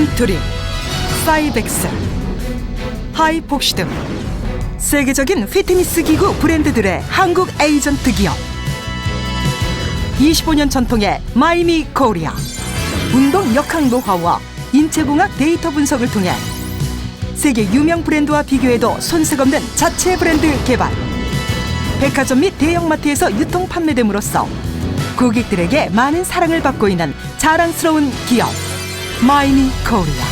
문트림, 사이벡스, 하이폭시 등 세계적인 피트니스 기구 브랜드들의 한국 에이전트 기업. 25년 전통의 마이미 코리아 운동 역학 노하우와 인체공학 데이터 분석을 통해 세계 유명 브랜드와 비교해도 손색 없는 자체 브랜드 개발. 백화점 및 대형마트에서 유통 판매됨으로써 고객들에게 많은 사랑을 받고 있는 자랑스러운 기업 마이미 코리아.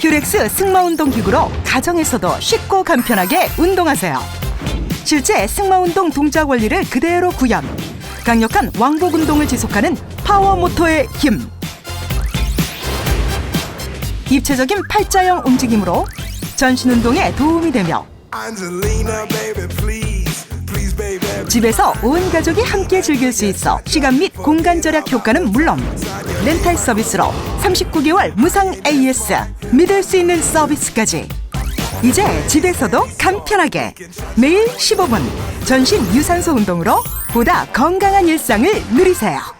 휴렉스 승마운동 기구로 가정에서도 쉽고 간편하게 운동하세요. 실제 승마운동 동작 원리를 그대로 구현. 강력한 왕복 운동을 지속하는 파워 모터의 힘. 입체적인 팔자형 움직임으로 전신 운동에 도움이 되며 Angelina, baby, please. 집에서 온 가족이 함께 즐길 수 있어 시간 및 공간 절약 효과는 물론 렌탈 서비스로 39개월 무상 AS 믿을 수 있는 서비스까지 이제 집에서도 간편하게 매일 15분 전신 유산소 운동으로 보다 건강한 일상을 누리세요.